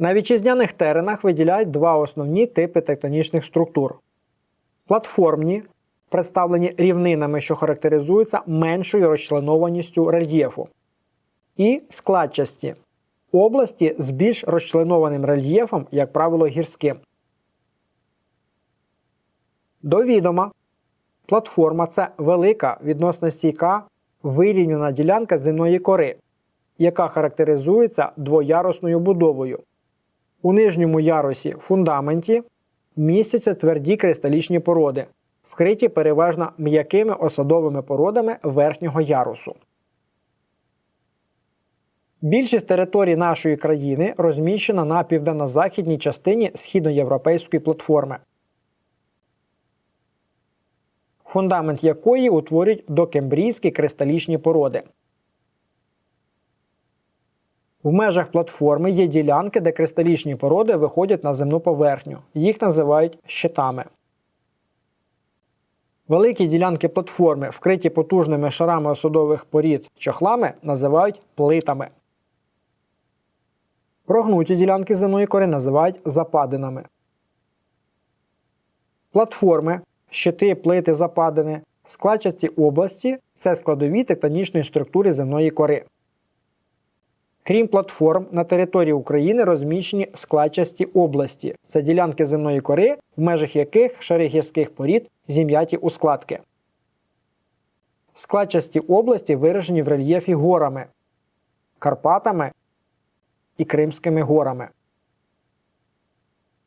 На вітчизняних теренах виділяють два основні типи тектонічних структур: платформні, представлені рівнинами, що характеризуються меншою розчленованістю рельєфу, і складчасті області з більш розчленованим рельєфом, як правило, гірським. До відома, платформа це велика відносно стійка вирівняна ділянка земної кори, яка характеризується двоярусною будовою. У нижньому ярусі фундаменті містяться тверді кристалічні породи, вкриті переважно м'якими осадовими породами верхнього ярусу. Більшість територій нашої країни розміщена на південно-західній частині східноєвропейської платформи, фундамент якої утворюють докембрійські кристалічні породи. В межах платформи є ділянки, де кристалічні породи виходять на земну поверхню. Їх називають щитами. Великі ділянки платформи, вкриті потужними шарами осадових порід чохлами, називають плитами. Прогнуті ділянки земної кори називають западинами. Платформи, щити, плити, западини, складчасті області це складові тектонічної структури земної кори. Крім платформ, на території України розміщені складчасті області. Це ділянки земної кори, в межах яких шари гірських порід зім'яті у складки. Складчасті області виражені в рельєфі горами, Карпатами і Кримськими горами.